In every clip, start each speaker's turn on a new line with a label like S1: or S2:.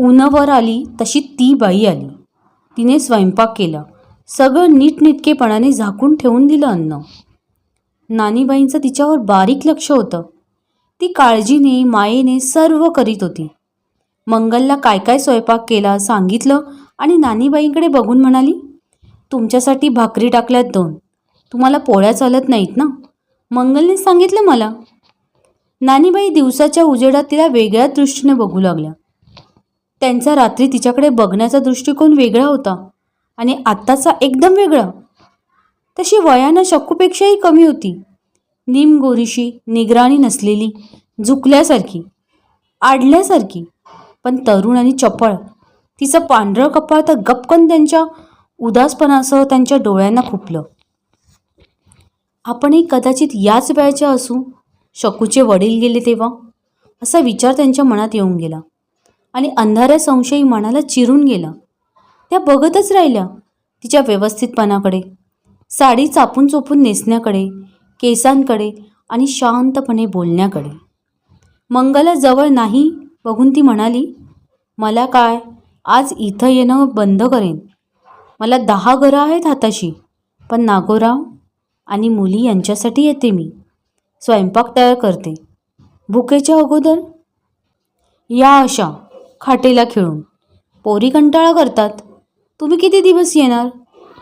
S1: ऊनवर आली तशी ती बाई आली. तिने स्वयंपाक केला. सगळं नीटनेटकेपणाने झाकून ठेवून दिलं अन्न. नानीबाईंचं तिच्यावर बारीक लक्ष होतं. ती काळजीने मायेने सर्व करीत होती. मंगलला काय काय स्वयंपाक केला सांगितलं आणि नानीबाईंकडे बघून म्हणाली तुमच्यासाठी भाकरी टाकल्यात दोन. तुम्हाला पोळ्या चालत नाहीत ना? मंगलने सांगितलं मला. नानीबाई दिवसाच्या उजेडात तिला वेगळ्या दृष्टीने बघू लागल्या. त्यांचा रात्री तिच्याकडे बघण्याचा दृष्टिकोन वेगळा होता आणि आत्ताचा एकदम वेगळा. तशी वयानं शक्कूपेक्षाही कमी होती. निमगोरीशी निगराणी नसलेली झुकल्यासारखी आडल्यासारखी पण तरुण आणि चपळ. तिचं पांढरं कपाळ तर गपकन त्यांच्या उदासपणासह त्यांच्या डोळ्यांना खुपलं. आपणही कदाचित याच वेळच्या असू शकूचे वडील गेले तेव्हा असा विचार त्यांच्या मनात येऊन गेला. आणि अंधाऱ्या संशयी मनाला चिरून गेलं. त्या बघतच राहिल्या तिच्या व्यवस्थितपणाकडे. साडी चापून चोपून नेसण्याकडे केसांकडे आणि शांतपणे बोलण्याकडे. मंगला जवळ नाही बघून ती म्हणाली मला काय? आज इथं येणं बंद करेन. मला दहा घरं आहेत हाताशी पण नागोराव आणि मुली यांच्यासाठी येते मी. स्वयंपाक तयार करते. भुकेच्या अगोदर या अशा खाटेला खेळून. पोरी कंटाळा करतात. तुम्ही किती दिवस येणार?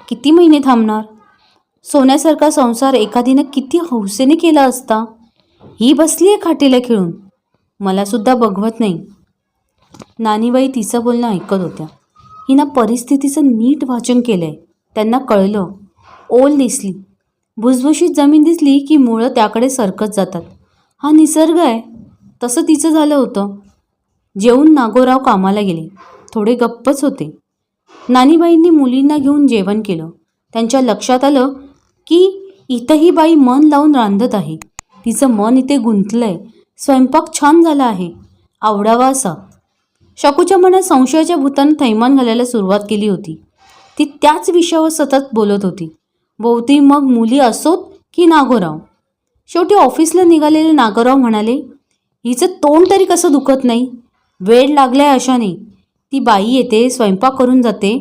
S1: किती महिने थांबणार? सोन्यासारखा संसार एखादीनं किती हौसेने केला असता? ही बसली आहे खाटेला खेळून. मलासुद्धा बघवत नाही. नानीबाई तिचं बोलणं ऐकत होत्या. हिनं परिस्थितीचं नीट वाचन केलं आहे त्यांना कळलं. ओल दिसली. भुसभुशीत जमीन दिसली की मुळं त्याकडे सरकत जातात. हा निसर्ग आहे. तसं तिचं झालं होतं. जेवून नागोराव कामाला गेले. थोडे गप्पच होते. नानीबाईंनी मुलींना घेऊन जेवण केलं. त्यांच्या लक्षात आलं की इथं ही बाई मन लावून रांधत आहे. तिचं मन इथे गुंतलंय. स्वयंपाक छान झाला आहे. आवडावा असा. शकूच्या मनात संशयाच्या भूतानं थैमान घालायला सुरुवात केली होती. ती त्याच विषयावर सतत बोलत होती. बहुती मग मुली असोत की नागोराव? शेवटी ऑफिसला निघालेले नागोराव म्हणाले हिचं तोंड तरी कसं दुखत नाही? वेळ लागलाय अशाने. ती बाई येते स्वयंपाक करून जाते.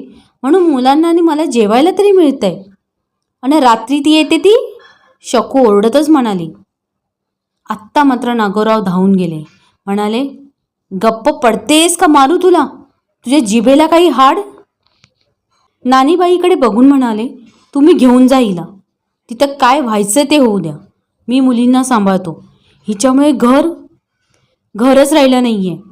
S1: म्हणून मुलांना आणि मला जेवायला तरी मिळतंय. आणि रात्री ती येते ती शकू ओरडतच म्हणाली. आत्ता मात्र नागोराव धावून गेले. म्हणाले गप्प पडतेस का मारू तुला? तुझ्या जिभेला काही हाड? नानीबाईकडे बघून म्हणाले तुम्ही घेऊन जा तिथं काय व्हायचं ते होऊ द्या. मी मुलींना सांभाळतो. हिच्यामुळे घर घरच राहिलं नाही आहे